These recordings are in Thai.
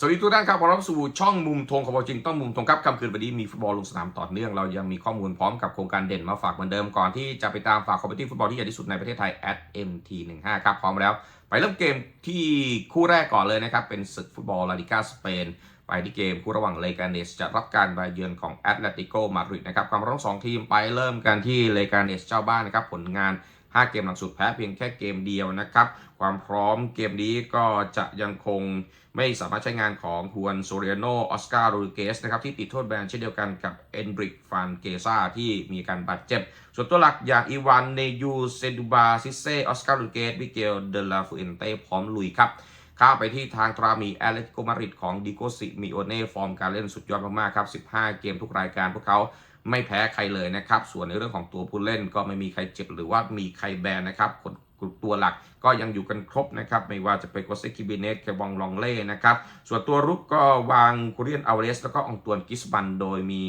สวัสดีทุกท่านครับขอรับสู่ช่องมุมธงของบอลจริงต้องมุมธงครับค่ำคืนวันนี้มีฟุตบอลลงสนามต่อเนื่อง เรายังมีข้อมูลพร้อมกับโครงการเด่นมาฝากเหมือนเดิมก่อนที่จะไปตามฝากคอมเพลตฟุตบอลที่ใหญ่ที่สุดในประเทศไทย at mt15 ครับพร้อมแล้ว ไปเริ่มเกมที่คู่แรกก่อนเลยนะครับ เป็นศึกฟุตบอลลาลิกาสเปน ไปที่เกมคู่ระหว่างเลกาเนสจะรับการมาเยือนของแอตเลติโกมาดริดนะครับความร้อมสองทีมไปเริ่มกันที่เลกาเนสเจ้าบ้านนะครับผลงาน 5 เกมหลังสุดแพ้เพียงแค่เกมเดียวนะครับ ความพร้อมเกมนี้ก็จะยังคงไม่สามารถใช้งานของฮวนโซเรียโนออสการ์โรดิเกสนะครับที่ติดโทษแบนเช่นเดียวกันกับเอนบริกฟานเกซาที่มีการบาดเจ็บ ส่วนตัวหลักอย่างอีวานเนยูเซดูบาซิเซออสการ์โรดิเกสมิเกลเดลาฟูเอนเต้พร้อมลุยครับข้าไปที่ทางตรามีแอเลติโกมาริดของดิโกซิมิโอเน่ฟอร์มการเล่นสุดยอดมากๆครับ 15 เกมทุกรายการพวกเขา ไม่แพ้ใครเลยนะครับ ส่วนในเรื่องของตัวผู้เล่นก็ไม่มีใครเจ็บหรือว่ามีใครแบนนะครับคนตัวหลักก็ยังอยู่กันครบนะครับ ไม่ว่าจะเป็นกอสเซคิบิเนสแคบองลองเล่นะครับ ส่วนตัวรุกก็วางคูเรียนอัลเรส แล้วก็องตวนกิสบันโดยมี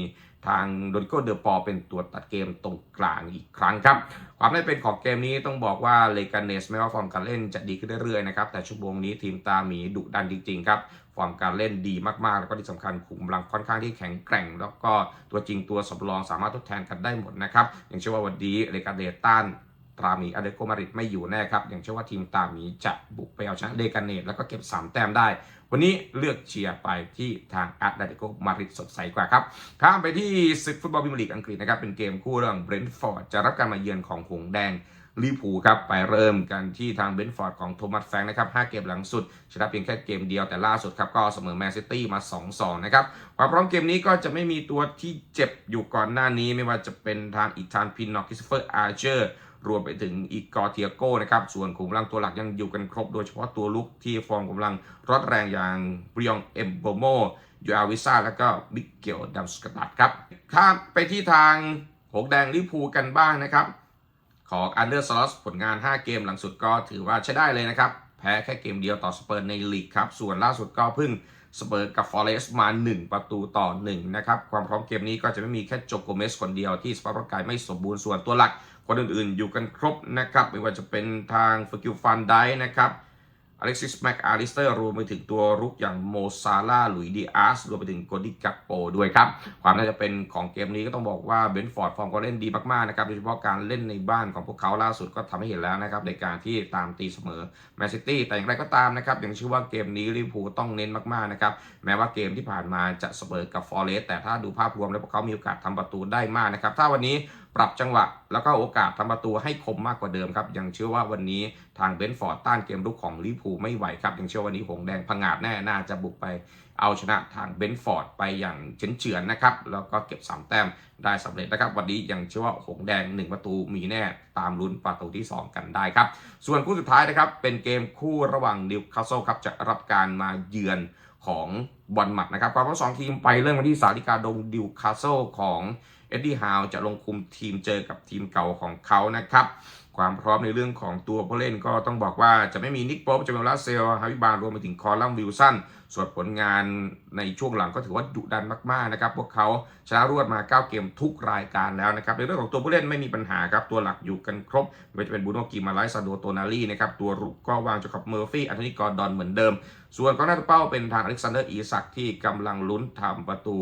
ทางโดริโกเดอปอเป็นตัวตัดเกมตรงกลางอีกครั้งครับ ความได้เป็นของเกมนี้ต้องบอกว่าเลกาเนสไม่ว่าฟอร์มการเล่นจะดีขึ้นเรื่อยๆนะครับ แต่ชั่วโมงนี้ทีมตาหมีดุดันจริงๆครับ ฟอร์มการเล่นดีมากๆ แล้วก็ที่สำคัญขุมพลังค่อนข้างที่แข็งแกร่ง แล้วก็ตัวจริงตัวสำรองสามารถทดแทนกันได้หมดนะครับอย่างเช่นว่าวันนี้เลกาเนสต้าน ตราหมีอเดโกมาริดไม่อยู่แน่ครับอย่างเช่นว่าทีมตาหมีจะบุกไปเอาชนะเลกาเนตแล้วก็เก็บ 3 แต้มได้ วันนี้เลือกเชียร์ไปที่ทางอาเดโกมาริดสดใสกว่าครับ ข้ามไปที่ศึกฟุตบอลพิมลีกอังกฤษนะครับเป็นเกมคู่ระหว่างเบรนท์ฟอร์ดจะรับการมาเยือนของหงส์แดง ลิพูครับไปเริ่มกันที่ทางเบนฟอร์ดของโทมัสแฟงนะครับ5เกมหลังสุด ชนะเพียงแค่เกมเดียวแต่ล่าสุดครับก็เสมอแมนซิตี้มา 2-2 นะครับความพร้อมเกมนี้ก็จะไม่มีตัวที่เจ็บอยู่ก่อนหน้านี้ไม่ว่าจะเป็นทางอีธานพินนอคิสเฟอร์อาร์เชอร์รวมไปถึงอีกอเทียโก้นะครับ ส่วนขุมกำลังตัวหลักยังอยู่กันครบ โดยเฉพาะตัวลุกที่ฟอร์มกำลังร้อนแรงอย่างบริยองเอมโบโมยูอาวิซ่าแล้วก็มิเกลดัมสกัดครับ ข้ามไปที่ทางหงแดงลิพูกันบ้างนะครับ ของอันเดอร์สลอสผลงาน 5 เกมหลังสุดก็ถือว่าใช้ได้เลยนะครับ แพ้แค่เกมเดียวต่อสเปอร์ในลีกครับ ส่วนล่าสุดก็เพิ่งสเปอร์กับฟอเรสต์มา 1 ประตูต่อ 1 นะครับ ความพร้อมเกมนี้ก็จะไม่มีแค่โจโกเมสคนเดียวที่สภาพร่างกายไม่สมบูรณ์ส่วนตัวหลักคนอื่นๆ อยู่กันครบนะครับ ไม่ว่าจะเป็นทางฟกิวฟันไดนะครับ อเล็กซิสแม็กอาริสเตอร์รวมไปถึงตัวรุกอย่างโมซาลาหลุยดีอาร์สรวมไปถึงโกดิกัปโปด้วยครับ ความน่าจะเป็นของเกมนี้ก็ต้องบอกว่าเบนฟอร์ดฟอร์มก็เล่นดีมากๆนะครับโดยเฉพาะการเล่นในบ้านของพวกเขาล่าสุดก็ทำให้เห็นแล้วนะครับในการที่ตามตีเสมอแมนซิตี้แต่อย่างไรก็ตามนะครับอย่างเชื่อว่าเกมนี้ลิเวอร์พูลต้องเน้นมากๆนะครับแม้ว่าเกมที่ผ่านมาจะเสมอกับฟอร์เรสต์แต่ถ้าดูภาพรวมแล้วพวกเขามีโอกาสทำประตูได้มากนะครับถ้าวันนี้ปรับจังหวะแล้วก็โอกาสทำประตูให้คมมากกว่าเดิมครับยังเชื่อว่าวันนี้ทางเบนฟอร์ดต้านเกมรุกของลิเวอร์พูลไม่ไหวครับยังเชื่อว่าวันนี้หงแดงผงาดแน่น่าจะบุกไปเอาชนะทางเบนฟอร์ดไปอย่างเฉือนเฉือนนะครับ แล้วก็เก็บ 3 แต้มได้สำเร็จนะครับ วันนี้ยังเชื่อว่าหงแดง 1 ประตูมีแน่ตามลุ้นประตูที่ 2 กันได้ครับ ส่วนคู่สุดท้ายนะครับ เป็นเกมคู่ระหว่างนิวคาสเซิลครับจะรับการมาเยือน ของบอลหมัดนะครับความพร้อมสองทีมไปเริ่มกันที่สาริกาดงดิวคาสเซิลของเอ็ดดี้ฮาวจะลงคุมทีมเจอกับทีมเก่าของเขานะครับ ความพร้อมในเรื่องของตัวผู้เล่นก็ต้องบอกว่าจะไม่มีนิกโป๊ปจะเป็นลาเซลฮาวิบาลรวมไปถึงคอลัมวิลสันส่วนผลงานในช่วงหลังก็ถือว่าดุดันมากๆนะครับ พวกเขาชนะรวดมา 9 เกมทุกรายการแล้วนะครับ ในเรื่องของตัวผู้เล่นไม่มีปัญหาครับ ตัวหลักอยู่กันครบไม่ว่าจะเป็นบูโนกิมาไลซาโดโตนาลีนะครับ ตัวรุกก็วางจากกับเมอร์ฟี่อันโทนีกอร์ดอนเหมือนเดิม ส่วนกองหน้าตัวเป้าเป็นทางเล็กซานเดอร์อีสักที่กำลังลุ้นทำประตู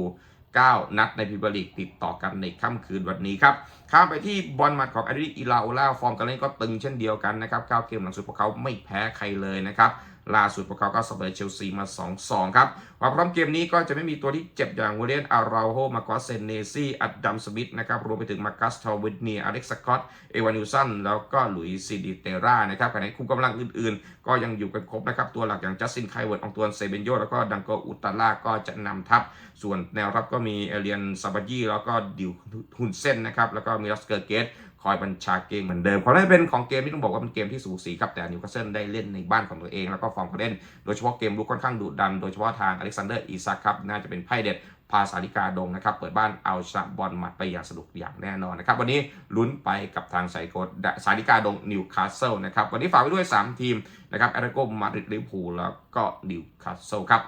9 นัดในพรีเมียร์ลีกติดต่อกันในค่ำคืนวันนี้ครับ ข้ามไปที่บอลมัดของอาริอิลาโอล่าฟอร์มการเล่นก็ตึงเช่นเดียวกันนะครับ 9 เกมหลังสุดพวกเขาไม่แพ้ใครเลยนะครับ ล่าสุดพวกเขาก็เสมอเชลซีมา 2-2 ครับความพร้อมเกมนี้ก็จะไม่มีตัวที่เจ็บอย่างวเลียนอาราโฮมาโกสเซนเนซี่อัดดัมสมิธนะครับรวมไปถึงมาคัสทอวิดเนียอเล็กซ์สกอตเอวานิวสันแล้วก็หลุยซิดิเตรานะครับขณะที่คุมกำลังอื่นๆ ก็ยังอยู่กันครบนะครับตัวหลักอย่างจัสตินไคเวิร์ดองตวนเซเบนโยแล้วก็ดังโกอุตตาล่าก็จะนำทัพ ส่วนแนวรับก็มีเอเลียนซาบาจีแล้วก็ดิวฮุนเซนนะครับแล้วก็มิลัสเกอร์เกตคอยบัญชาเกมเหมือนเดิมความน่าจะเป็นของเกมที่ต้องบอกว่าเป็นเกมที่สูสีครับแต่นิวคาสเซิลได้เล่นในบ้านของตัวเอง แล้วก็ฟอร์มการเล่น โดยเฉพาะเกมลุกค่อนข้างดุดัน โดยเฉพาะทางอเล็กซานเดอร์อีซักครับน่าจะเป็นไพ่เด็ดพาสาริกาดงนะครับ เปิดบ้านเอาชนะบอลมัดไปอย่างสนุกอย่างแน่นอนนะครับ วันนี้ลุ้นไปกับทางไซโกสาริกาดงนิวคาสเซิลนะครับ วันนี้ฝากไว้ด้วย 3 ทีมนะครับแอตเลติโกมาดริดลิเวอร์พูลแล้วก็นิวคาสเซิลครับ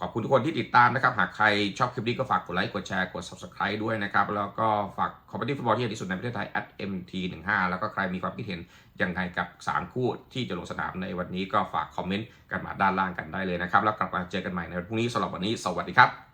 ขอบคุณทุกคนที่ติดตามนะครับ หากใครชอบคลิปนี้ก็ฝากกดไลค์ กดแชร์ กด subscribe ด้วยนะครับ แล้วก็ฝากคอมเมดี้ฟุตบอลที่ใหญ่ที่สุดในประเทศไทย @mt15 แล้วก็ใครมีความคิดเห็นยังไงกับ 3 คู่ที่จะลงสนามในวันนี้ก็ฝากคอมเมนต์กันมาด้านล่างกันได้เลยนะครับ แล้วกลับมาเจอกันใหม่ในวันพรุ่งนี้สำหรับวันนี้ สวัสดีครับ